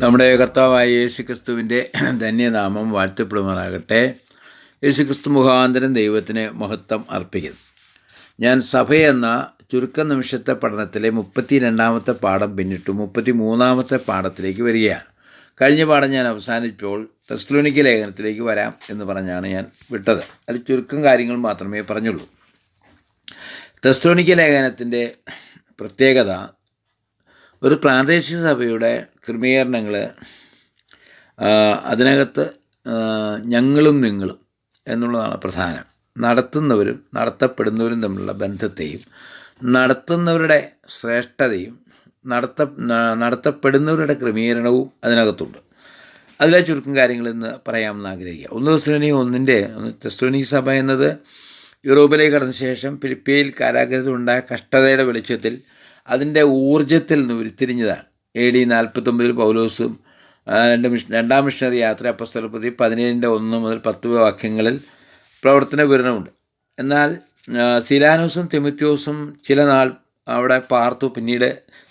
നമ്മുടെ കർത്താവായ യേശുക്രിസ്തുവിന്റെ ധന്യനാമം വാഴ്ത്തപ്പെടുമാറാകട്ടെ. യേശുക്രിസ്തു മുഖാന്തരം ദൈവത്തിന് മഹത്വം അർപ്പിക്കുന്നു. ഞാൻ സഭയെന്ന ചുരുക്ക നിമിഷത്തെ പഠനത്തിലെ മുപ്പത്തി രണ്ടാമത്തെ പാഠം പിന്നിട്ടു മുപ്പത്തി മൂന്നാമത്തെ പാഠത്തിലേക്ക് വരികയാണ്. കഴിഞ്ഞ പാഠം ഞാൻ അവസാനിച്ചപ്പോൾ തെസ്ലോനിക്ക ലേഖനത്തിലേക്ക് വരാം എന്ന് പറഞ്ഞാണ് ഞാൻ വിട്ടത്. അതിൽ ചുരുക്കം കാര്യങ്ങൾ മാത്രമേ പറഞ്ഞുള്ളൂ. തെസ്ലോനിക്ക ലേഖനത്തിന്റെ പ്രത്യേകത ഒരു പ്രാദേശിക സഭയുടെ ക്രമീകരണങ്ങൾ അതിനകത്ത് ഞങ്ങളും നിങ്ങളും എന്നുള്ളതാണ് പ്രധാനം. നടത്തുന്നവരും നടത്തപ്പെടുന്നവരും തമ്മിലുള്ള ബന്ധത്തെയും നടത്തുന്നവരുടെ ശ്രേഷ്ഠതയും നടത്ത നടത്തപ്പെടുന്നവരുടെ ക്രമീകരണവും അതിനകത്തുണ്ട്. അതിലെ ചുരുക്കം കാര്യങ്ങൾ ഇന്ന് പറയാമെന്ന് ആഗ്രഹിക്കുക. ഒന്ന് തെസ്ലോനി ഒന്നിന്റെ തെസ്ലോനി സഭ എന്നത് യൂറോപ്പിലേക്ക് കടന്ന ശേഷം ഫിലിപ്പിയയിൽ കാരാഗ്രഹത്തിലുണ്ടായ കഷ്ടതയുടെ വെളിച്ചത്തിൽ അതിന്റെ ഊർജത്തിൽ നിന്ന് ഉരുത്തിരിഞ്ഞതാണ്. എ ഡി നാൽപ്പത്തൊമ്പതിൽ പൗലോസും രണ്ട് മിഷ രണ്ടാം മിഷണറി യാത്ര അപ്പസ്തലപ്രതി പതിനേഴിന്റെ ഒന്ന് മുതൽ പത്ത് വാക്യങ്ങളിൽ പ്രവർത്തന വിവരണമുണ്ട്. എന്നാൽ സിലാനോസും തിമിത്യോസും ചില നാൾ അവിടെ പാർത്തു. പിന്നീട്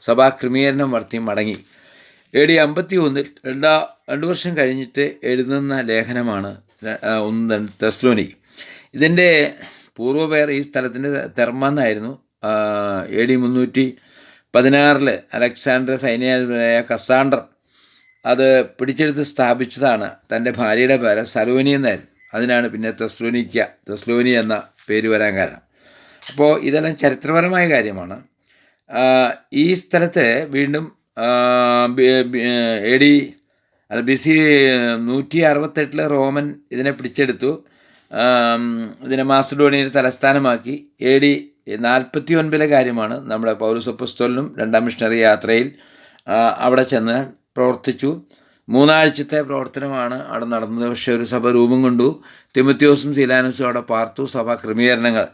സഭാ ക്രമീകരണം വർത്തി മടങ്ങി. എ ഡി അമ്പത്തി ഒന്നിൽ രണ്ടാ രണ്ട് വർഷം കഴിഞ്ഞിട്ട് എഴുതുന്ന ലേഖനമാണ് ഒന്ന് തെസ്ലോനി ഇതിന്റെ പൂർവപേർ ഈ സ്ഥലത്തിന്റെ തെർമെന്നായിരുന്നു എ ഡി മുന്നൂറ്റി പതിനാറിൽ അലക്സാണ്ടർ സൈന്യാധിപനായ കസാണ്ടർ അത് പിടിച്ചെടുത്ത് സ്ഥാപിച്ചതാണ്. തന്റെ ഭാര്യയുടെ പേര് സലോനി എന്നായിരുന്നു. അതിനാണ് പിന്നെ തെസ്ലോനിക്ക തെസ്ലോനി എന്ന പേര് വരാൻ കാരണം. അപ്പോൾ ഇതെല്ലാം ചരിത്രപരമായ കാര്യമാണ്. ഈ സ്ഥലത്തെ വീണ്ടും എ ഡി അല്ല ബി സി നൂറ്റി അറുപത്തെട്ടിൽ റോമൻ ഇതിനെ പിടിച്ചെടുത്തു. ഇതിനെ മാസഡോണിയയുടെ തലസ്ഥാനമാക്കി. എ ഡി നാൽപ്പത്തി ഒൻപതിലെ കാര്യമാണ് നമ്മുടെ പൗരസപ്പസ്തോലിനും രണ്ടാം മിഷണറി യാത്രയിൽ അവിടെ ചെന്ന് പ്രവർത്തിച്ചു. മൂന്നാഴ്ചത്തെ പ്രവർത്തനമാണ് അവിടെ നടന്നത്. പക്ഷേ ഒരു സഭ രൂപം കൊണ്ടു. തിമത്യോസും സിലാനസും അവിടെ പാർത്തു. സഭ ക്രമീകരണങ്ങൾ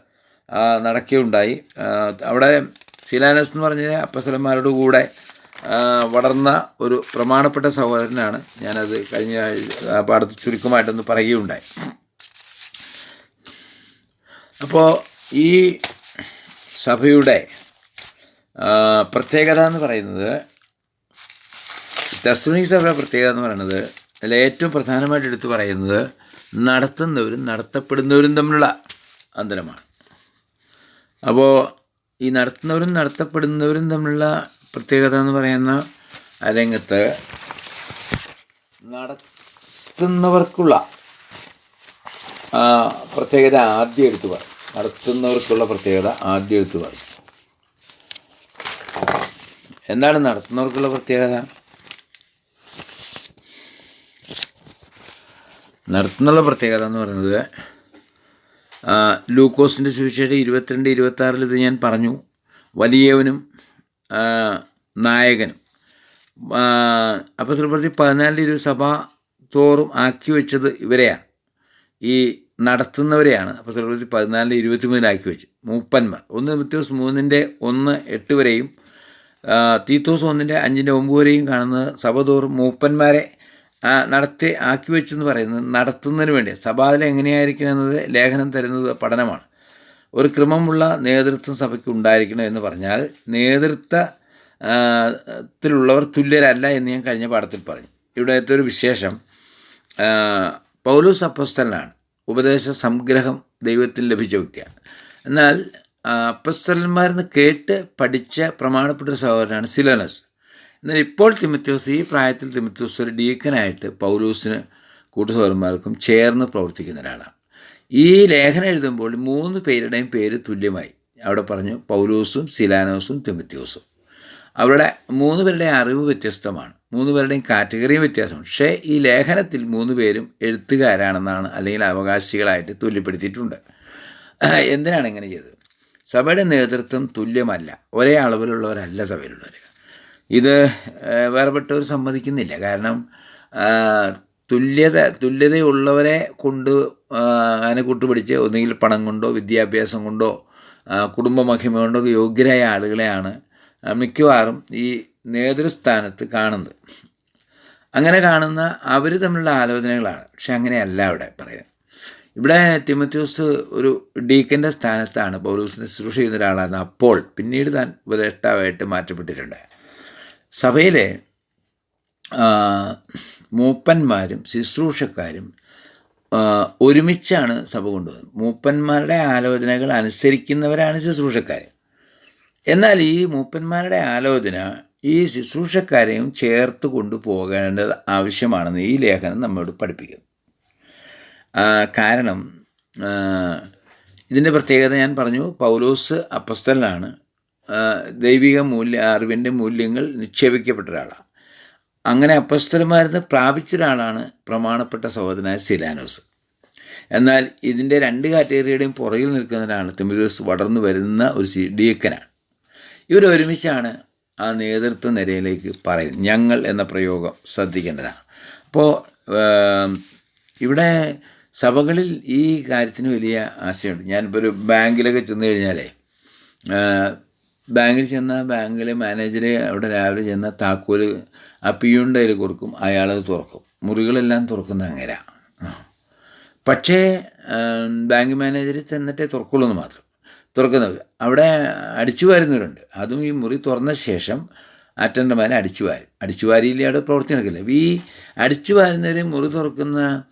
നടക്കുകയുണ്ടായി. അവിടെ സിലാനസ് എന്ന് പറഞ്ഞാൽ അപ്പസലന്മാരുടെ കൂടെ വളർന്ന ഒരു പ്രമാണപ്പെട്ട സഹോദരനാണ്. ഞാനത് കഴിഞ്ഞ പാഠത്തിൽ ചുരുക്കമായിട്ടൊന്ന് പറയുകയുണ്ടായി. അപ്പോൾ ഈ സഭയുടെ പ്രത്യേകത എന്ന് പറയുന്നത് തസ്മിനി സഭയുടെ പ്രത്യേകത എന്ന് പറയുന്നത് അതിൽ ഏറ്റവും പ്രധാനമായിട്ട് എടുത്തു പറയുന്നത് നടത്തുന്നവരും നടത്തപ്പെടുന്നവരും തമ്മിലുള്ള അന്തരമാണ്. അപ്പോൾ ഈ നടത്തുന്നവരും നടത്തപ്പെടുന്നവരും തമ്മിലുള്ള പ്രത്യേകത എന്ന് പറയുന്ന രംഗത്ത് നടത്തുന്നവർക്കുള്ള പ്രത്യേകത ആദ്യം എടുത്തു പറയും നടത്തുന്നവർക്കുള്ള പ്രത്യേകത ആദ്യം എടുത്തു പറയും എന്താണ് നടത്തുന്നവർക്കുള്ള പ്രത്യേകത? നടത്തുന്നുള്ള പ്രത്യേകത എന്ന് പറയുന്നത് ലൂക്കോസിന്റെ സുവിശേഷം ഇരുപത്തിരണ്ട് ഇരുപത്തി ആറിൽ ഇത് ഞാൻ പറഞ്ഞു. വലിയവനും നായകനും. അപ്പോൾ തൃപ്രതി പതിനാലിൽ ഒരു സഭ തോറും ആക്കി വെച്ചത് ഇവരെയാണ്. ഈ നടത്തുന്നവരെയാണ് അപ്പോൾ തിരുപ്പതി പതിനാലിൽ ഇരുപത്തി മൂന്നിലാക്കി വെച്ച്. മൂപ്പന്മാർ. ഒന്ന് തിമത്യോസ് മൂന്നിന്റെ ഒന്ന് എട്ട് വരെയും തീത്തോസ് ഒന്നിന്റെ അഞ്ചിന്റെ ഒമ്പത് വരെയും കാണുന്നത് സഭ തോറും മൂപ്പന്മാരെ നടത്തി ആക്കി വെച്ചെന്ന് പറയുന്നത് നടത്തുന്നതിന് വേണ്ടി സഭാതിൽ എങ്ങനെയായിരിക്കണം എന്നത് ലേഖനം തരുന്നത് പഠനമാണ്. ഒരു ക്രമമുള്ള നേതൃത്വം സഭയ്ക്ക് ഉണ്ടായിരിക്കണം എന്ന് പറഞ്ഞാൽ നേതൃത്വ ത്തിലുള്ളവർ തുല്യരല്ല എന്ന് ഞാൻ കഴിഞ്ഞ പാഠത്തിൽ പറഞ്ഞു. ഇവിടുത്തെ ഒരു വിശേഷം പൗലോസ് അപ്പസ്തലനാണ്. ഉപദേശ സംഗ്രഹം ദൈവത്തിൽ ലഭിച്ച വ്യക്തിയാണ്. എന്നാൽ അപ്പസ്തലന്മാരെന്ന് കേട്ട് പഠിച്ച പ്രമാണപ്പെട്ട സഹോദരനാണ് സിലനസ്. എന്നാൽ ഇപ്പോൾ തിമത്യോസ് ഈ പ്രായത്തിൽ തിമത്യോസ് ഒരു ഡീക്കനായിട്ട് പൗലൂസിന് കൂട്ടുസഹോദരന്മാർക്കും ചേർന്ന് പ്രവർത്തിക്കുന്ന ഒരാളാണ്. ഈ ലേഖനം എഴുതുമ്പോൾ മൂന്ന് പേരുടെയും പേര് തുല്യമായി. അവിടെ പറഞ്ഞു പൗലൂസും സിലാനോസും തിമത്യോസും. അവരുടെ മൂന്ന് പേരുടെയും അറിവ് വ്യത്യസ്തമാണ്. മൂന്ന് പേരുടെയും കാറ്റഗറിയും വ്യത്യാസമാണ് പക്ഷേ ഈ ലേഖനത്തിൽ മൂന്ന് പേരും എഴുത്തുകാരാണെന്നാണ് അല്ലെങ്കിൽ അവകാശികളായിട്ട് തുല്യപ്പെടുത്തിയിട്ടുണ്ട്. എന്തിനാണ് ഇങ്ങനെ ചെയ്തത്? സഭയുടെ നേതൃത്വം തുല്യമല്ല. ഒരേ അളവിലുള്ളവരല്ല സഭയിലുള്ളവർ. ഇത് വേറെപ്പെട്ടവർ സമ്മതിക്കുന്നില്ല. കാരണം തുല്യത തുല്യതയുള്ളവരെ കൊണ്ട് അങ്ങനെ കൂട്ടുപിടിച്ച് ഒന്നുകിൽ പണം കൊണ്ടോ വിദ്യാഭ്യാസം കൊണ്ടോ കുടുംബമഹിമ കുടുംബ മഹിമ കൊണ്ടോ യോഗ്യരായ ആളുകളെയാണ് മിക്കവാറും ഈ നേതൃസ്ഥാനത്ത് കാണുന്നത്. അങ്ങനെ കാണുന്ന അവർ തമ്മിലുള്ള ആലോചനകളാണ്. പക്ഷെ അങ്ങനെയല്ല അവിടെ പറയുന്നത്. ഇവിടെ തിമത്യൂസ് ഒരു ഡീക്കന്റെ സ്ഥാനത്താണ് പൗലൂസിനെ ശുശ്രൂഷ ചെയ്യുന്ന ഒരാളാണ്. അപ്പോൾ പിന്നീട് താൻ ഉപദേഷ്ടാവായിട്ട് മാറ്റപ്പെട്ടിട്ടുണ്ട്. സഭയിലെ മൂപ്പന്മാരും ശുശ്രൂഷക്കാരും ഒരുമിച്ചാണ് സഭ കൊണ്ടുപോകുന്നത് മൂപ്പന്മാരുടെ ആലോചനകൾ അനുസരിക്കുന്നവരാണ് ശുശ്രൂഷക്കാർ എന്നാൽ ഈ മൂപ്പന്മാരുടെ ആലോചന ഈ ശുശ്രൂഷക്കാരെയും ചേർത്ത് കൊണ്ടുപോകേണ്ടത് ആവശ്യമാണെന്ന് ഈ ലേഖനം നമ്മോട് പഠിപ്പിക്കുന്നു. കാരണം ഇതിന്റെ പ്രത്യേകത ഞാൻ പറഞ്ഞു പൗലോസ് അപ്പസ്തലാണ് ദൈവിക മൂല്യ അറിവിന്റെ മൂല്യങ്ങൾ നിക്ഷേപിക്കപ്പെട്ട ഒരാളാണ് അങ്ങനെ അപ്പസ്തലന്മാരിന്ന് പ്രാപിച്ച ഒരാളാണ് പ്രമാണപ്പെട്ട സഹോദരനായ സിലാനോസ്. എന്നാൽ ഇതിന്റെ രണ്ട് കാറ്റഗറിയുടെയും പുറകിൽ നിൽക്കുന്നവരാണ് തിമിദോസ് വളർന്നു വരുന്ന ഒരു ഡീക്കനാണ് ഇവർ ഒരുമിച്ചാണ് ആ നേതൃത്വ നിരയിലേക്ക് പറയുന്നത്. ഞങ്ങൾ എന്ന പ്രയോഗം ശ്രദ്ധിക്കേണ്ടതാണ്. അപ്പോൾ ഇവിടെ സഭകളിൽ ഈ കാര്യത്തിന് വലിയ ആശയമുണ്ട്. ഞാനിപ്പോൾ ഒരു ബാങ്കിലൊക്കെ ചെന്ന് കഴിഞ്ഞാലേ ബാങ്കിൽ ചെന്ന ബാങ്കിലെ മാനേജറെ അവിടെ രാവിലെ ചെന്ന താക്കോൽ ആ പിയുണ്ട് അതിൽ കൊടുക്കും അയാളത് തുറക്കും. മുറികളെല്ലാം തുറക്കുന്ന അങ്ങനെ പക്ഷേ ബാങ്ക് മാനേജർ ചെന്നിട്ടേ തുറക്കുള്ളൂ എന്ന് മാത്രം. തുറക്കുന്നത്. അവിടെ അടിച്ചു വാരുന്നവരുണ്ട്. അതും ഈ മുറി തുറന്ന ശേഷം അറ്റൻഡർമാരെ അടിച്ചു വാരും. അടിച്ചു വാരിയില്ലേ അവിടെ പ്രവർത്തി നടക്കില്ല ഈ അടിച്ചു വാരുന്നവരെ മുറി തുറക്കുന്ന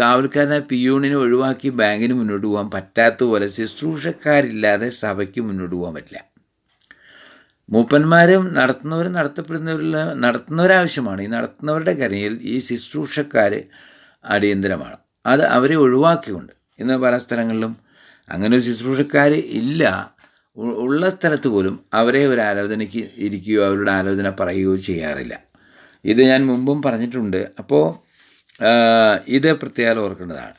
കാവൽക്കാരനെ പിയൂണിനെ ഒഴിവാക്കി ബാങ്കിന് മുന്നോട്ട് പോകാൻ പറ്റാത്ത പോലെ ശുശ്രൂഷക്കാരില്ലാതെ സഭയ്ക്ക് മുന്നോട്ട് പോകാൻ പറ്റില്ല. മൂപ്പന്മാരും നടത്തുന്നവരും നടത്തപ്പെടുന്നവരിൽ നടത്തുന്നവരാവശ്യമാണ്. ഈ നടത്തുന്നവരുടെ കരയിൽ ഈ ശുശ്രൂഷക്കാർ അടിയന്തരമാണ്. അത് അവരെ ഒഴിവാക്കിക്കൊണ്ട് ഇന്ന് പല സ്ഥലങ്ങളിലും അങ്ങനെ ഒരു ശുശ്രൂഷക്കാർ ഇല്ല. ഉള്ള സ്ഥലത്ത് പോലും അവരെ ഒരു ആലോചനയ്ക്ക് ഇരിക്കുകയോ അവരുടെ ആലോചന പറയുകയോ ചെയ്യാറില്ല. ഇത് ഞാൻ മുമ്പും പറഞ്ഞിട്ടുണ്ട്. അപ്പോൾ ഇത് പ്രത്യേകം ഓർക്കേണ്ടതാണ്.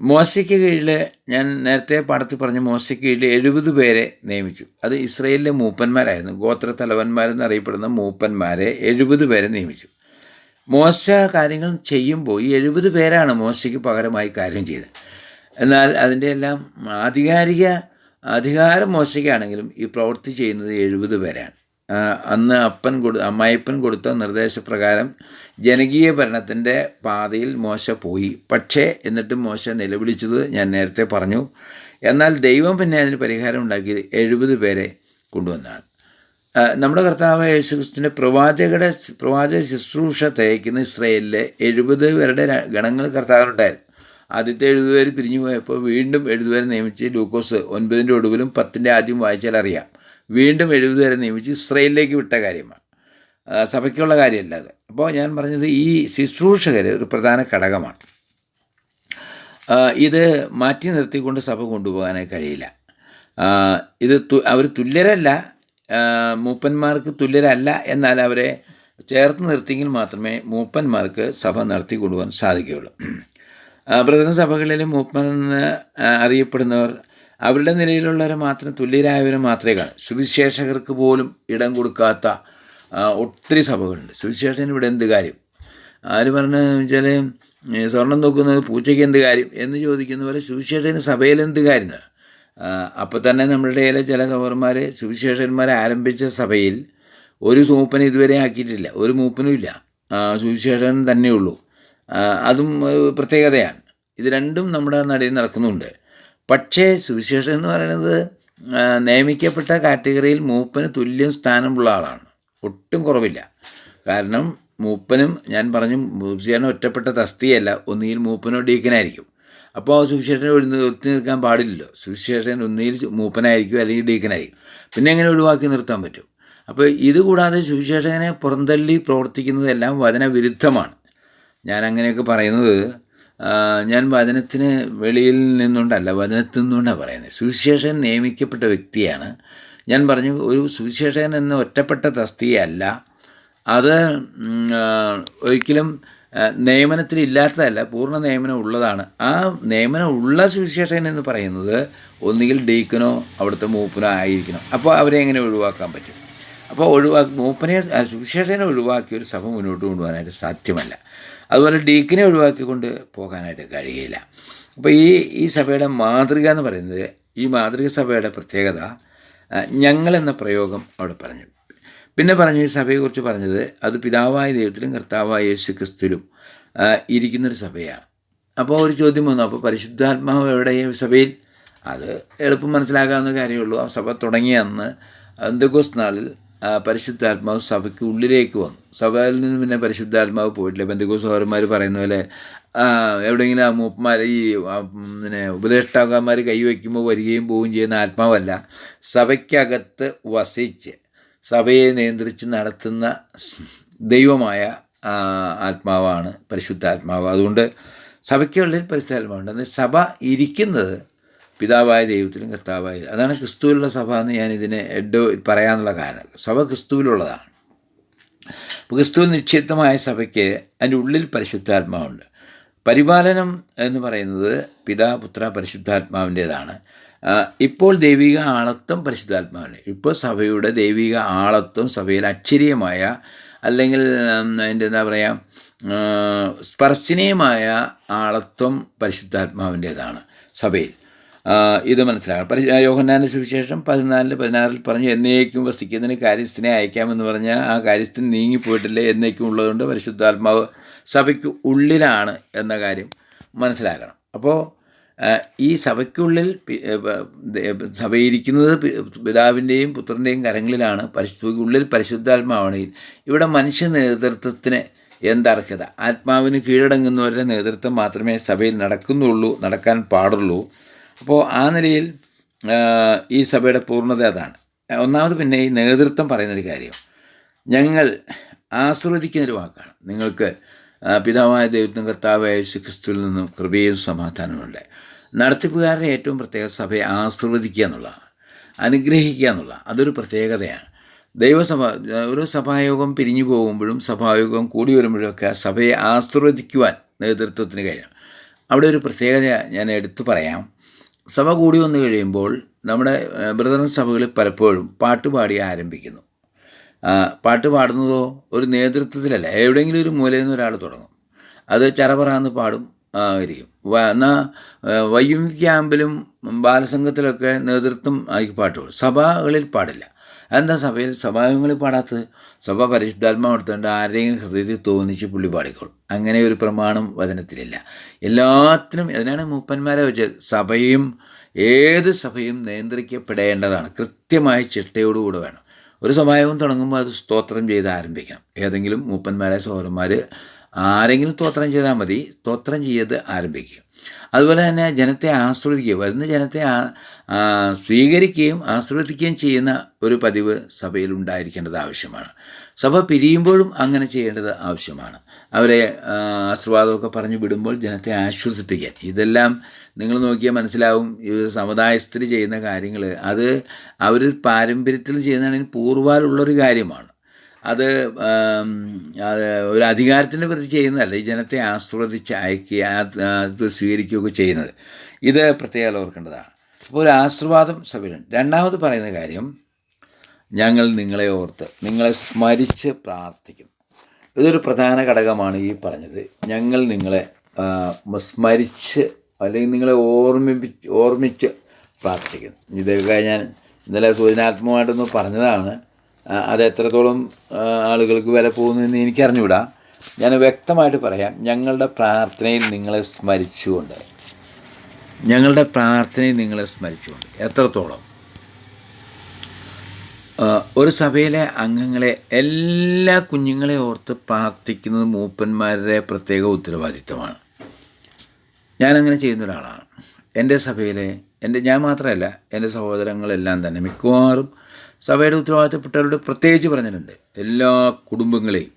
മോശയ്ക്ക് കീഴിൽ ഞാൻ നേരത്തെ പാഠത്തിൽ പറഞ്ഞ മോശയ്ക്ക് കീഴിൽ എഴുപത് പേരെ നിയമിച്ചു. അത് ഇസ്രയേലിലെ മൂപ്പന്മാരായിരുന്നു. ഗോത്ര തലവന്മാരെന്നറിയപ്പെടുന്ന മൂപ്പന്മാരെ എഴുപത് പേരെ നിയമിച്ചു. മോശ കാര്യങ്ങൾ ചെയ്യുമ്പോൾ ഈ എഴുപത് പേരാണ് മോശയ്ക്ക് പകരമായി കാര്യം ചെയ്തത്. എന്നാൽ അതിന്റെ എല്ലാം ആധികാരിക അധികാരം മോശയ്ക്കാണെങ്കിലും ഈ പ്രവൃത്തി ചെയ്യുന്നത് എഴുപത് പേരാണ്. അന്ന് അപ്പൻ കൊടു അമ്മായിപ്പൻ കൊടുത്ത നിർദ്ദേശപ്രകാരം ജനകീയ ഭരണത്തിന്റെ പാതയിൽ മോശ പോയി. പക്ഷേ എന്നിട്ടും മോശ നിലവിളിച്ചത് ഞാൻ നേരത്തെ പറഞ്ഞു. എന്നാൽ ദൈവം പിന്നെ അതിന് പരിഹാരം ഉണ്ടാക്കിയത് എഴുപത് പേരെ കൊണ്ടുവന്നാണ്. നമ്മുടെ കർത്താവ് യേശുക്രിസ്തുവിന്റെ പ്രവാചകരുടെ പ്രവാചക ശുശ്രൂഷ തയ്ക്കുന്ന ഇസ്രയേലിലെ എഴുപത് പേരുടെ ഗണങ്ങൾ കർത്താവിനുണ്ടായിരുന്നു. ആദ്യത്തെ എഴുപത് പേര് പിരിഞ്ഞു പോയപ്പോൾ വീണ്ടും എഴുതുപേരെ നിയമിച്ച് ലൂക്കോസ് ഒൻപതിന്റെ ഒടുവിലും പത്തിന്റെ ആദ്യം വായിച്ചാൽ അറിയാം. വീണ്ടും എഴുതുപേരെ നിയമിച്ച് ഇസ്രയേലിലേക്ക് വിട്ട കാര്യമാണ്. സഭയ്ക്കുള്ള കാര്യമല്ല അത്. അപ്പോൾ ഞാൻ പറഞ്ഞത് ഈ ശുശ്രൂഷകർ ഒരു പ്രധാന ഘടകമാണ്. ഇത് മാറ്റി നിർത്തിക്കൊണ്ട് സഭ കൊണ്ടുപോകാനേ കഴിയില്ല. ഇത് അവർ തുല്യരല്ല മൂപ്പന്മാർക്ക് തുല്യരല്ല എന്നാൽ അവരെ ചേർത്ത് നിർത്തിയെങ്കിൽ മാത്രമേ മൂപ്പന്മാർക്ക് സഭ നടത്തി കൊണ്ടുപോകാൻ സാധിക്കുകയുള്ളൂ. സഭകളിൽ മൂപ്പനെന്ന് അറിയപ്പെടുന്നവർ അവരുടെ നിലയിലുള്ളവരെ മാത്രം തുല്യരായവരെ മാത്രമേ കാണൂ. സുവിശേഷകർക്ക് പോലും ഇടം കൊടുക്കാത്ത ഒത്തിരി സഭകളുണ്ട്. സുവിശേഷത്തിന് ഇവിടെ എന്ത് കാര്യം? ആര് പറഞ്ഞു വെച്ചാൽ സ്വർണം നോക്കുന്നത് പൂച്ചയ്ക്ക് എന്ത് കാര്യം എന്ന് ചോദിക്കുന്ന പോലെ സുവിശേഷത്തിന് സഭയിൽ എന്ത് കാര്യം? അപ്പോൾ തന്നെ നമ്മുടെ ഇടയിലെ ചില സഹോദരന്മാർ സുവിശേഷന്മാരെ ആരംഭിച്ച സഭയിൽ ഒരു സൂപ്പനെ ഇതുവരെ ആക്കിയിട്ടില്ല. ഒരു മൂപ്പനും ഇല്ല സുവിശേഷൻ തന്നെയുള്ളൂ. അതും ഒരു പ്രത്യേകതയാണ്. ഇത് രണ്ടും നമ്മുടെ നടയിൽ നടക്കുന്നുണ്ട്. പക്ഷേ സുവിശേഷം എന്ന് പറയുന്നത് നിയമിക്കപ്പെട്ട കാറ്റഗറിയിൽ മൂപ്പന് തുല്യം സ്ഥാനമുള്ള ആളാണ്. ഒട്ടും കുറവില്ല. കാരണം മൂപ്പനും ഞാൻ പറഞ്ഞു സുവിശേഷൻ ഒറ്റപ്പെട്ട തസ്തിയല്ല ഒന്നുകിൽ മൂപ്പനോ ഡീക്കനായിരിക്കും. അപ്പോൾ സുവിശേഷനെ ഒഴിഞ്ഞ് ഒത്തി നിൽക്കാൻ പാടില്ലല്ലോ. സുവിശേഷൻ ഒന്നുകിൽ മൂപ്പനായിരിക്കും അല്ലെങ്കിൽ ഡീക്കനായിരിക്കും. പിന്നെ എങ്ങനെ ഒഴിവാക്കി നിർത്താൻ പറ്റും? അപ്പോൾ ഇത് കൂടാതെ സുവിശേഷകനെ പുറന്തള്ളി പ്രവർത്തിക്കുന്നതെല്ലാം വചനവിരുദ്ധമാണ്. ഞാൻ അങ്ങനെയൊക്കെ പറയുന്നത് ഞാൻ വചനത്തിന് വെളിയിൽ നിന്നുകൊണ്ടല്ല വചനത്തിൽ നിന്നുകൊണ്ടാണ് പറയുന്നത്. സുവിശേഷൻ നിയമിക്കപ്പെട്ട വ്യക്തിയാണ്. ഞാൻ പറഞ്ഞു ഒരു സുവിശേഷകൻ എന്ന ഒറ്റപ്പെട്ട തസ്തികയല്ല അത് ഒരിക്കലും നിയമനത്തിൽ നിയമനത്തിലില്ലാത്തതല്ല പൂർണ നിയമനം ഉള്ളതാണ്. ആ നിയമനം ഉള്ള സുവിശേഷകൻ എന്ന് പറയുന്നത് ഒന്നുകിൽ ഡീക്കനോ അവിടുത്തെ മൂപ്പനോ ആയിരിക്കണം. അപ്പോൾ അവരെ എങ്ങനെ ഒഴിവാക്കാൻ പറ്റും? അപ്പോൾ ഒഴിവാക്കി മൂപ്പനെ സുവിശേഷനെ ഒഴിവാക്കി ഒരു സഭ മുന്നോട്ട് കൊണ്ടുപോകാനായിട്ട് സാധ്യമല്ല. അതുപോലെ ഡീക്കിനെ ഒഴിവാക്കിക്കൊണ്ട് പോകാനായിട്ട് കഴിയില്ല. അപ്പോൾ ഈ ഈ സഭയുടെ മാതൃക എന്ന് പറയുന്നത് ഈ മാതൃക സഭയുടെ പ്രത്യേകത ഞങ്ങൾ എന്ന പ്രയോഗം അവിടെ പറഞ്ഞു. പിന്നെ പറഞ്ഞു ഈ സഭയെക്കുറിച്ച് പറഞ്ഞത് അത് പിതാവായ ദൈവത്തിലും കർത്താവായ യേശു ക്രിസ്തുവിലും ആ, ഇരിക്കുന്നൊരു സഭയാണ്. അപ്പോൾ ഒരു ചോദ്യം വന്നു അപ്പോൾ പരിശുദ്ധാത്മാവ് എവിടെ ഈ സഭയിൽ? അത് എളുപ്പം മനസ്സിലാക്കാവുന്ന കാര്യമുള്ളൂ ആ സഭ തുടങ്ങിയ അന്ന് എന്തൊക്കെ നാളിൽ പരിശുദ്ധാത്മാവ് സഭയ്ക്ക് ഉള്ളിലേക്ക് വന്നു. സഭയിൽ നിന്ന് പിന്നെ പരിശുദ്ധാത്മാവ് പോയിട്ടില്ല. ബന്ധുക്കോസ് സഹോദരന്മാർ പറയുന്ന പോലെ എവിടെയെങ്കിലും ആ മൂപ്പന്മാർ ഈ പിന്നെ ഉപദേഷ്ടാക്കന്മാർ കൈവയ്ക്കുമ്പോൾ വരികയും പോവുകയും ചെയ്യുന്ന ആത്മാവല്ല. സഭയ്ക്കകത്ത് വസിച്ച് സഭയെ നിയന്ത്രിച്ച് നടത്തുന്ന ദൈവമായ ആത്മാവാണ് പരിശുദ്ധാത്മാവ്. അതുകൊണ്ട് സഭയ്ക്കുള്ളിൽ പരിശുദ്ധാത്മാവുണ്ട്. സഭ ഇരിക്കുന്നത് പിതാവായ ദൈവത്തിലും കർത്താവായ അതാണ് ക്രിസ്തുവിലുള്ള സഭ എന്ന് ഞാൻ ഇതിനെ എഡോ പറയാനുള്ള കാരണം. സഭ ക്രിസ്തുവിലുള്ളതാണ്. ക്രിസ്തുവിൽ നിക്ഷിപ്തമായ സഭയ്ക്ക് അതിന്റെ ഉള്ളിൽ പരിശുദ്ധാത്മാവുണ്ട്. പരിപാലനം എന്ന് പറയുന്നത് പിതാ പുത്ര പരിശുദ്ധാത്മാവിന്റേതാണ്. ഇപ്പോൾ ദൈവിക ആളത്വം പരിശുദ്ധാത്മാവിന്. ഇപ്പോൾ സഭയുടെ ദൈവിക ആളത്വം സഭയിൽ അക്ഷരീയമായ അല്ലെങ്കിൽ അതിന്റെ എന്താ പറയുക സ്പർശനീയമായ ആളത്വം പരിശുദ്ധാത്മാവിന്റേതാണ് സഭയിൽ. ഇത് മനസ്സിലാക്കണം. പരി യോഹന്നാന സുവിശേഷം പതിനാലിൽ പതിനാറിൽ പറഞ്ഞു എന്നേക്കും വസിക്കുന്നതിന് കാര്യസ്ഥനെ അയക്കാമെന്ന് പറഞ്ഞാൽ ആ കാര്യസ്ഥന് നീങ്ങിപ്പോയിട്ടില്ലേ? എന്നേക്കും ഉള്ളതുകൊണ്ട് പരിശുദ്ധാത്മാവ് സഭയ്ക്ക് ഉള്ളിലാണ് എന്ന കാര്യം മനസ്സിലാക്കണം. അപ്പോൾ ഈ സഭയ്ക്കുള്ളിൽ സഭയിരിക്കുന്നത് പിതാവിന്റെയും പുത്രന്റെയും കരങ്ങളിലാണ്. പരിശുദ്ധിക്കുള്ളിൽ പരിശുദ്ധാത്മാവാണ്. ഇവിടെ മനുഷ്യ നേതൃത്വത്തിന് എന്തർഹത? ആത്മാവിന് കീഴടങ്ങുന്നവരുടെ നേതൃത്വം മാത്രമേ സഭയിൽ നടക്കുന്നുള്ളൂ നടക്കാൻ പാടുള്ളൂ. അപ്പോൾ ആ നിലയിൽ ഈ സഭയുടെ പൂർണത അതാണ്. ഒന്നാമത് പിന്നെ ഈ നേതൃത്വം പറയുന്നൊരു കാര്യം. ഞങ്ങൾ ആസ്വദിക്കുന്നൊരു വാക്കാണ്. നിങ്ങൾക്ക് പിതാവായ ദൈവത്തിനും കർത്താവായ ശ്രീക്രിസ്തുവിൽ നിന്നും കൃപയും സമാധാനമുണ്ട് നടത്തിപ്പുകാരുടെ ഏറ്റവും പ്രത്യേക സഭയെ ആസ്വദിക്കുക എന്നുള്ളതാണ്. അനുഗ്രഹിക്കുക എന്നുള്ള അതൊരു പ്രത്യേകതയാണ്. ദൈവസഭ ഒരു സഭായോഗം പിരിഞ്ഞു പോകുമ്പോഴും സഭായോഗം കൂടി വരുമ്പോഴൊക്കെ സഭയെ ആസ്വദിക്കുവാൻ നേതൃത്വത്തിന് കഴിയണം. അവിടെ ഒരു പ്രത്യേകത ഞാൻ എടുത്തു പറയാം. സഭ കൂടി വന്നു കഴിയുമ്പോൾ നമ്മുടെ ബ്രദറൻ സഭകളിൽ പലപ്പോഴും പാട്ടുപാടി ആരംഭിക്കുന്നു. പാട്ട് പാടുന്നതോ ഒരു നേതൃത്വത്തിലല്ല എവിടെയെങ്കിലും ഒരു മൂലയിൽ നിന്ന് ഒരാൾ തുടങ്ങും. അത് ചറപറാന്ന് പാടും ഇരിക്കും എന്നാൽ വയ്യം ക്യാമ്പിലും ബാലസംഘത്തിലൊക്കെ നേതൃത്വം ആയി പാട്ട് പാടും സഭകളിൽ പാടില്ല. എന്താ സഭയിൽ സഭാംഗങ്ങളിൽ പാടാത്തത്? സഭ പരിശുദ്ധാത്മാവ് എടുത്തുകൊണ്ട് ആരെയും ഹൃദയത്തിൽ തോന്നിച്ച് പുള്ളി പാടിക്കോളും. അങ്ങനെ ഒരു പ്രമാണം വചനത്തിലില്ല. എല്ലാത്തിനും അതിനാണ് മൂപ്പന്മാരെ വെച്ചത് സഭയും ഏത് സഭയും നിയന്ത്രിക്കപ്പെടേണ്ടതാണ്. കൃത്യമായ ചിട്ടയോടുകൂടെ വേണം. ഒരു സഭായോഗം തുടങ്ങുമ്പോൾ അത് സ്തോത്രം ചെയ്ത് ആരംഭിക്കണം. ഏതെങ്കിലും മൂപ്പന്മാരെ സഹോദരന്മാർ ആരെങ്കിലും സ്തോത്രം ചെയ്താൽ മതി. സ്തോത്രം ചെയ്ത് ആരംഭിക്കുക അതുപോലെ തന്നെ ജനത്തെ ആസ്വദിക്കുക വരുന്ന ജനത്തെ സ്വീകരിക്കുകയും ആസ്വദിക്കുകയും ചെയ്യുന്ന ഒരു പതിവ് സഭയിൽ ഉണ്ടായിരിക്കേണ്ടത് ആവശ്യമാണ്. സഭ പിരിയുമ്പോഴും അങ്ങനെ ചെയ്യേണ്ടത് ആവശ്യമാണ്. അവരെ ആശീർവാദമൊക്കെ പറഞ്ഞു വിടുമ്പോൾ ജനത്തെ ആശ്വസിപ്പിക്കാൻ. ഇതെല്ലാം നിങ്ങൾ നോക്കിയാൽ മനസ്സിലാവും ഈ സമുദായസ്ഥിതി ചെയ്യുന്ന കാര്യങ്ങൾ അത് അവർ പാരമ്പര്യത്തിൽ ചെയ്യുന്നതാണെങ്കിൽ പൂർവാലുള്ളൊരു കാര്യമാണ്. അത് ഒരു അധികാരത്തിന്റെ പ്രതി ചെയ്യുന്നതല്ല. ഈ ജനത്തെ ആസ്വദിച്ച് അയക്കുക അത് സ്വീകരിക്കുകയൊക്കെ ചെയ്യുന്നത്. ഇത് പ്രത്യേകം ഓർക്കേണ്ടതാണ്. അപ്പോൾ ഒരു ആശീർവാദം സഭയിലുണ്ട് രണ്ടാമത് പറയുന്ന കാര്യം ഞങ്ങൾ നിങ്ങളെ ഓർത്ത് നിങ്ങളെ സ്മരിച്ച് പ്രാർത്ഥിക്കുന്നു ഇതൊരു പ്രധാന ഘടകമാണ് ഈ പറഞ്ഞത്. ഞങ്ങൾ നിങ്ങളെ സ്മരിച്ച് അല്ലെങ്കിൽ നിങ്ങളെ ഓർമ്മിപ്പിച്ച് ഓർമ്മിച്ച് പ്രാർത്ഥിക്കുന്നു ഇതൊക്കെ ഞാൻ ഇന്നലെ സൂചനാത്മകമായിട്ടൊന്ന് പറഞ്ഞതാണ്. അത് എത്രത്തോളം ആളുകൾക്ക് വില പോകുന്നതെന്ന് എനിക്കറിഞ്ഞുകൂടാ. ഞാൻ വ്യക്തമായിട്ട് പറയാം ഞങ്ങളുടെ പ്രാർത്ഥനയിൽ നിങ്ങളെ സ്മരിച്ചുകൊണ്ട് ഞങ്ങളുടെ പ്രാർത്ഥനയിൽ നിങ്ങളെ സ്മരിച്ചുകൊണ്ട് എത്രത്തോളം? ഒരു സഭയിലെ അംഗങ്ങളെ എല്ലാ കുഞ്ഞുങ്ങളെ ഓർത്ത് പ്രാർത്ഥിക്കുന്നത് മൂപ്പന്മാരുടെ പ്രത്യേക ഉത്തരവാദിത്തമാണ് ഞാനങ്ങനെ ചെയ്യുന്ന ഒരാളാണ്. എന്റെ സഭയിലെ എന്റെ ഞാൻ മാത്രമല്ല എന്റെ സഹോദരങ്ങളെല്ലാം തന്നെ മിക്കവാറും സഭയുടെ ഉത്തരവാദിത്തപ്പെട്ടവരോട് പ്രത്യേകിച്ച് പറഞ്ഞിട്ടുണ്ട്. എല്ലാ കുടുംബങ്ങളെയും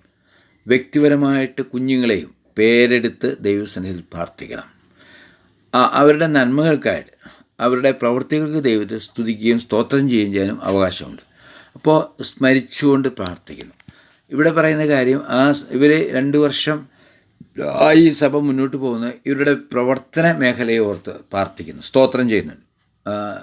വ്യക്തിപരമായിട്ട് കുഞ്ഞുങ്ങളെയും പേരെടുത്ത് ദൈവസന്നിധിയിൽ പ്രാർത്ഥിക്കണം. അവരുടെ നന്മകൾക്കായിട്ട് അവരുടെ പ്രവൃത്തികൾക്ക് ദൈവത്തെ സ്തുതിക്കുകയും സ്തോത്രം ചെയ്യുകയും ചെയ്യാനും അവകാശമുണ്ട്. അപ്പോൾ സ്മരിച്ചുകൊണ്ട് പ്രാർത്ഥിക്കുന്നു. ഇവിടെ പറയുന്ന കാര്യം ആ ഇവർ രണ്ട് വർഷം ഈ സഭ മുന്നോട്ട് പോകുന്ന ഇവരുടെ പ്രവർത്തന മേഖലയെ ഓർത്ത് പ്രാർത്ഥിക്കുന്നു. സ്തോത്രം ചെയ്യുന്നുണ്ട്.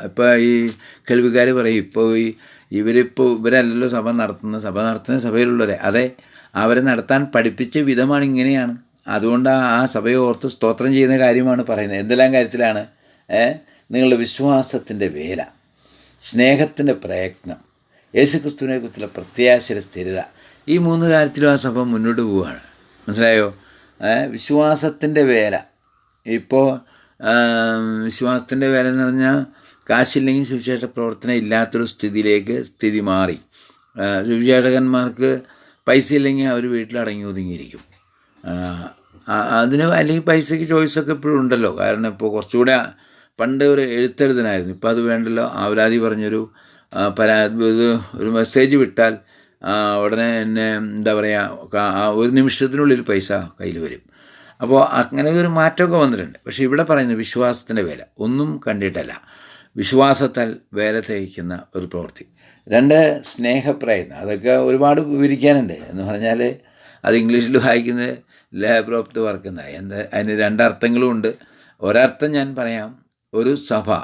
ഇപ്പോൾ ഈ കേൾവിക്കാർ പറയും ഇപ്പോൾ ഈ ഇവരിപ്പോൾ ഇവരല്ലല്ലോ സഭ നടത്തുന്ന സഭ നടത്തുന്ന സഭയിലുള്ളവരെ. അതെ അവരെ നടത്താൻ പഠിപ്പിച്ച വിധമാണ് ഇങ്ങനെയാണ്. അതുകൊണ്ട് ആ- സഭയെ ഓർത്ത് സ്തോത്രം ചെയ്യുന്ന കാര്യമാണ് പറയുന്നത്. എന്തെല്ലാം കാര്യത്തിലാണ്? നിങ്ങളുടെ വിശ്വാസത്തിന്റെ വേല സ്നേഹത്തിന്റെ പ്രയത്നം യേശുക്രിസ്തുവിനെ കുറിച്ചുള്ള പ്രത്യാശയുടെ സ്ഥിരത. ഈ മൂന്ന് കാര്യത്തിലും ആ സഭ മുന്നോട്ട് പോവുകയാണ്. മനസ്സിലായോ? വിശ്വാസത്തിന്റെ വേല. ഇപ്പോൾ വിശ്വാസത്തിന്റെ വേല എന്ന് പറഞ്ഞാൽ കാശില്ലെങ്കിൽ സുവിശേഷ പ്രവർത്തനം ഇല്ലാത്തൊരു സ്ഥിതിയിലേക്ക് സ്ഥിതി മാറി. സുവിശേഷകന്മാർക്ക് പൈസ ഇല്ലെങ്കിൽ അവർ വീട്ടിൽ അടങ്ങി ഒതുങ്ങിയിരിക്കും. അതിന് അല്ലെങ്കിൽ പൈസയ്ക്ക് ചോയ്സൊക്കെ ഇപ്പോഴും ഉണ്ടല്ലോ. കാരണം ഇപ്പോൾ കുറച്ചുകൂടെ പണ്ട് ഒരു എഴുത്തെഴുതനായിരുന്നു ഇപ്പോൾ അത് വേണ്ടല്ലോ. ആവലാതി പറഞ്ഞൊരു പരാ ഇത് ഒരു മെസ്സേജ് വിട്ടാൽ ഉടനെ എന്നെ എന്താ പറയുക ഒരു നിമിഷത്തിനുള്ളിൽ പൈസ കയ്യിൽ വരും. അപ്പോൾ അങ്ങനെ ഒരു മാറ്റമൊക്കെ വന്നിട്ടുണ്ട്. പക്ഷേ ഇവിടെ പറയുന്നത് വിശ്വാസത്തിന്റെ വില. ഒന്നും കണ്ടിട്ടല്ല. വിശ്വാസത്താൽ വേല തയ്ക്കുന്ന ഒരു പ്രവൃത്തി. രണ്ട് സ്നേഹപ്രയത്നം. അതൊക്കെ ഒരുപാട് വിവരിക്കാനുണ്ട്. എന്ന് പറഞ്ഞാൽ അത് ഇംഗ്ലീഷിൽ വായിക്കുന്നത് ലേബർ ഓഫ് ദ വർക്ക് എന്നാണ് എന്ത് അതിന് രണ്ടർത്ഥങ്ങളും ഉണ്ട്. ഒരർത്ഥം ഞാൻ പറയാം ഒരു സഭ.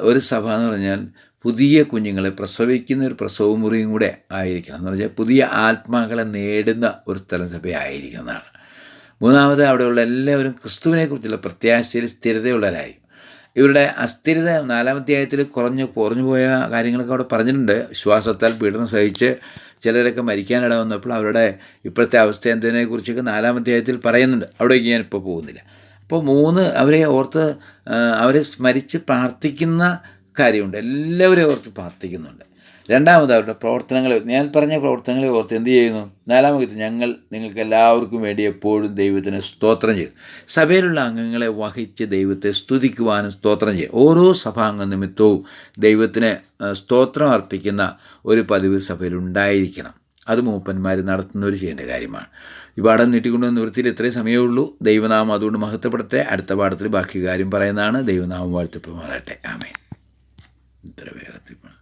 ഒരു സഭ എന്ന് പറഞ്ഞാൽ പുതിയ കുഞ്ഞുങ്ങളെ പ്രസവിക്കുന്ന ഒരു പ്രസവ മുറിയും കൂടെ ആയിരിക്കണം. എന്ന് പറഞ്ഞാൽ പുതിയ ആത്മാക്കളെ നേടുന്ന ഒരു സ്ഥലം സഭയായിരിക്കുന്നതാണ് മൂന്നാമത് അവിടെയുള്ള എല്ലാവരും ക്രിസ്തുവിനെക്കുറിച്ചുള്ള പ്രത്യാശയിൽ സ്ഥിരതയുള്ളവരായിരിക്കും. ഇവരുടെ അസ്ഥിരത നാലാമത്തെ ആയത്തിൽ കുറഞ്ഞു കുറഞ്ഞു പോയ കാര്യങ്ങളൊക്കെ അവിടെ പറഞ്ഞിട്ടുണ്ട്. വിശ്വാസത്താൽ പീഡനം സഹിച്ച് ചിലരൊക്കെ മരിക്കാനിട വന്നപ്പോൾ അവരുടെ ഇപ്പോഴത്തെ അവസ്ഥ എന്തിനെക്കുറിച്ചൊക്കെ നാലാമത്തെ ആയത്തിൽ പറയുന്നുണ്ട്. അവിടേക്ക് ഞാനിപ്പോൾ പോകുന്നില്ല. അപ്പോൾ മൂന്ന് അവരെ ഓർത്ത് അവരെ സ്മരിച്ച് പ്രാർത്ഥിക്കുന്ന കാര്യമുണ്ട്. എല്ലാവരെയും ഓർത്ത് പ്രാർത്ഥിക്കുന്നുണ്ട്. രണ്ടാമത് അവരുടെ പ്രവർത്തനങ്ങളെ ഞാൻ പറഞ്ഞ പ്രവർത്തനങ്ങളെ ഓർത്ത് എന്ത് ചെയ്യുന്നു? നാലാമത് ഞങ്ങൾ നിങ്ങൾക്ക് എല്ലാവർക്കും വേണ്ടി എപ്പോഴും ദൈവത്തിന് സ്തോത്രം ചെയ്തു സഭയിലുള്ള അംഗങ്ങളെ വഹിച്ച് ദൈവത്തെ സ്തുതിക്കുവാനും സ്തോത്രം ചെയ്യും. ഓരോ സഭാംഗ നിമിത്തവും ദൈവത്തിന് സ്തോത്രം അർപ്പിക്കുന്ന ഒരു പതിവ് സഭയിൽ ഉണ്ടായിരിക്കണം. അത് മൂപ്പന്മാർ നടത്തുന്നവർ ചെയ്യേണ്ട കാര്യമാണ്. ഈ പാഠം നീട്ടിക്കൊണ്ടുവന്ന നിവൃത്തിയിൽ ഇത്രയും സമയമേ ഉള്ളൂ. ദൈവനാമം അതുകൊണ്ട് മഹത്വപ്പെടട്ടെ. അടുത്ത പാഠത്തിൽ ബാക്കി കാര്യം പറയുന്നതാണ്. ദൈവനാമം വാഴ്ത്തപ്പെടുമാറട്ടെ ആമേ ഇത്ര വേഗത്തിൽ